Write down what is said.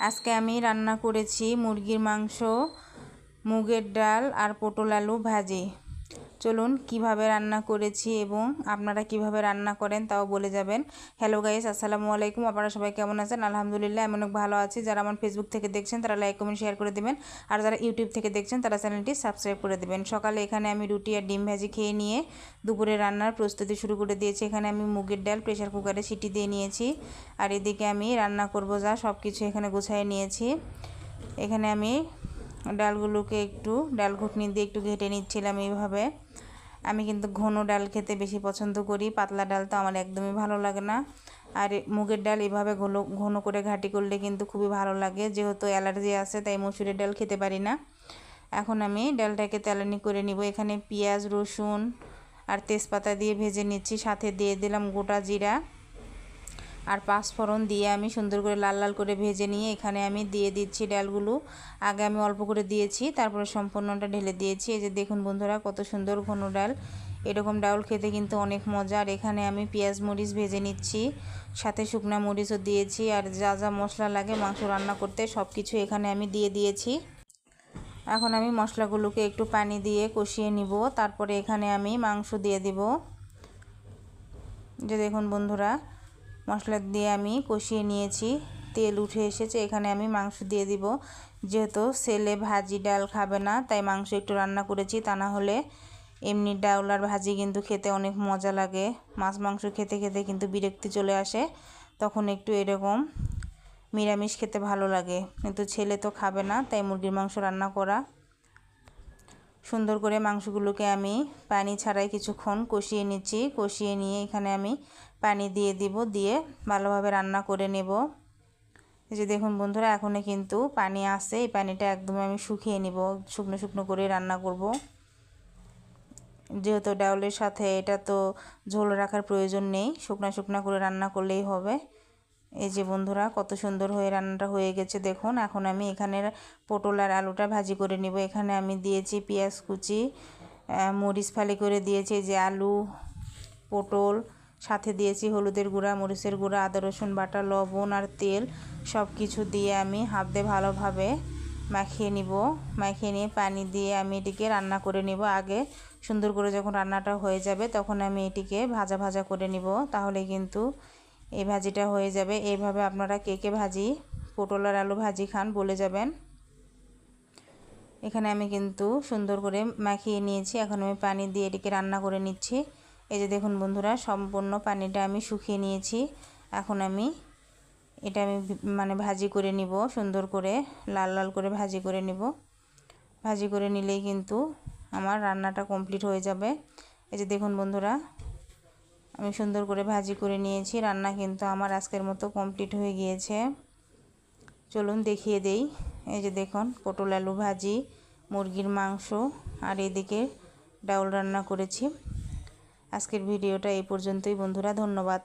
আজকে আমি রান্না করেছি মুরগির মাংস মুগের ডাল আর পটল আলু ভাজি। চলুন কীভাবে রান্না করেছি এবং আপনারা কীভাবে রান্না করেন তাও বলে যাবেন। হ্যালো গাইস আসসালামু আলাইকুম। আপনারা সবাই কেমন আছেন? আলহামদুলিল্লাহ, আমি অনেক ভালো আছি। যারা আমার ফেসবুক থেকে দেখছেন, তারা লাইক কমেন্ট শেয়ার করে দেবেন। আর যারা ইউটিউব থেকে দেখছেন, তারা চ্যানেলটি সাবস্ক্রাইব করে দেবেন। সকালে এখানে আমি রুটি আর ডিম ভাজি খেয়ে নিয়ে দুপুরে রান্নার প্রস্তুতি শুরু করে দিয়েছি। এখানে আমি মুগের ডাল প্রেশার কুকারে সিটি দিয়ে নিয়েছি। আর এদিকে আমি রান্না করব যা সব কিছু এখানে গুছাই নিয়েছি। এখানে আমি ডালগুলোকে একটু, ডাল ঘুটনি দিয়ে একটু ঘেটে নিচ্ছিলাম এইভাবে। আমি কিন্তু ঘন ডাল খেতে বেশি পছন্দ করি, পাতলা ডাল তো আমার একদমই ভালো লাগে না। আর মুগের ডাল এভাবে ঘন ঘন করে ঘাটি করলে কিন্তু খুবই ভালো লাগে, যেহেতু অ্যালার্জি আছে, তাই মসুরের ডাল খেতে পারি না। এখন আমি ডালটাকে তেলানি করে নিব, এখানে পেঁয়াজ, রসুন আর তেজপাতা দিয়ে ভেজে নিচ্ছি, সাথে দিয়ে দিলাম গোটা জিরা। আর পাঁচফোড়ন দিয়ে আমি সুন্দর করে লাল লাল করে ভেজে নিয়ে এখানে আমি দিয়ে দিচ্ছি ডালগুলো। আগে আমি অল্প করে দিয়েছি, তারপরে সম্পূর্ণটা ঢেলে দিয়েছি। এই যে দেখুন বন্ধুরা, কত সুন্দর ঘন ডাল। এরকম ডাউল খেতে কিন্তু অনেক মজা। আর এখানে আমি পেঁয়াজ মরিচ ভেজে নিচ্ছি, সাথে শুকনা মরিচও দিয়েছি। আর যা যা মশলা লাগে, মাংস রান্না করতে সব কিছু এখানে আমি দিয়ে দিয়েছি। এখন আমি মশলাগুলোকে একটু পানি দিয়ে কষিয়ে নিব। তারপরে এখানে আমি মাংস দিয়ে দিব। যে দেখুন বন্ধুরা মশলা দিয়ে আমি কষিয়ে নিয়েছি। তেল উঠে এসেছে, এখানে আমি মাংস দিয়ে দিব। যেহেতু ছেলে ভাজি ডাল খাবে না, তাই মাংস একটু রান্না করেছি, তা না হলে এমনি ডাউল আর ভাজি কিন্তু খেতে অনেক মজা লাগে। মাছ মাংস খেতে খেতে কিন্তু বিরক্তি চলে আসে, তখন একটু এরকম নিরামিষ খেতে ভালো লাগে। কিন্তু ছেলে তো খাবে না, তাই মুরগির মাংস রান্না করা। সুন্দর করে মাংসগুলোকে আমি পানি ছাড়াই কিছুক্ষণ কষিয়ে নিচ্ছি। কষিয়ে নিয়ে এখানে আমি পানি দিয়ে দিব, দিয়ে ভালোভাবে রান্না করে নেব। এই যে দেখুন বন্ধুরা, এখনই কিন্তু পানি আছে, এই পানিটা একদম আমি শুকিয়ে নিব, শুকনো শুকনো করে রান্না করব। যেহেতু ডাউলের সাথে এটা তো ঝোল রাখার প্রয়োজন নেই, শুকনা শুকনা করে রান্না করলেই হবে। এই যে বন্ধুরা, কত সুন্দর হয়ে রান্নাটা হয়ে গেছে, দেখুন। এখন আমি এখানে পটল আর আলুটা ভাজি করে নিব। এখানে আমি দিয়েছি পেঁয়াজ কুচি মরিচ ফালি করে দিয়েছি যে আলু, পটল সাথে দিয়েছি হলুদের গুঁড়া, মরিচের গুঁড়া, আদা, রসুন বাটা, লবণ আর তেল। সব কিছু দিয়ে আমি হাত দিয়ে ভালোভাবে মাখিয়ে নিব। মাখিয়ে নিয়ে পানি দিয়ে আমি এটিকে রান্না করে নিব। আগে সুন্দর করে যখন রান্নাটা হয়ে যাবে তখন আমি এটিকে ভাজা ভাজা করে নিব। তাহলে কিন্তু এই ভাজিটা হয়ে যাবে। এইভাবে আপনারা কে কে ভাজি, পটল আর আলু ভাজি খান বলে যাবেন। এখানে আমি কিন্তু সুন্দর করে মাখিয়ে নিয়েছি। এখন আমি পানি দিয়ে এটিকে রান্না করে নিচ্ছি। এই যে দেখুন বন্ধুরা, সম্পূর্ণ পানিটা আমি শুকিয়ে নিয়েছি। এখন আমি এটা আমি মানে ভাজি করে নিব, সুন্দর করে, লাল লাল করে ভাজি করে নিব। ভাজি করে নিলেই কিন্তু আমার রান্নাটা কমপ্লিট হয়ে যাবে। এই যে দেখুন বন্ধুরা, আমি সুন্দর করে ভাজি করে নিয়েছি। রান্না কিন্তু আমার আজকের মতো কমপ্লিট হয়ে গিয়েছে। চলুন দেখিয়ে দেই। এই যে দেখুন, পটল আলু ভাজি, মুরগির মাংস, আর এদিকে ডাউল রান্না করেছি। আজকের ভিডিওটা এই পর্যন্তই বন্ধুরা ধন্যবাদ।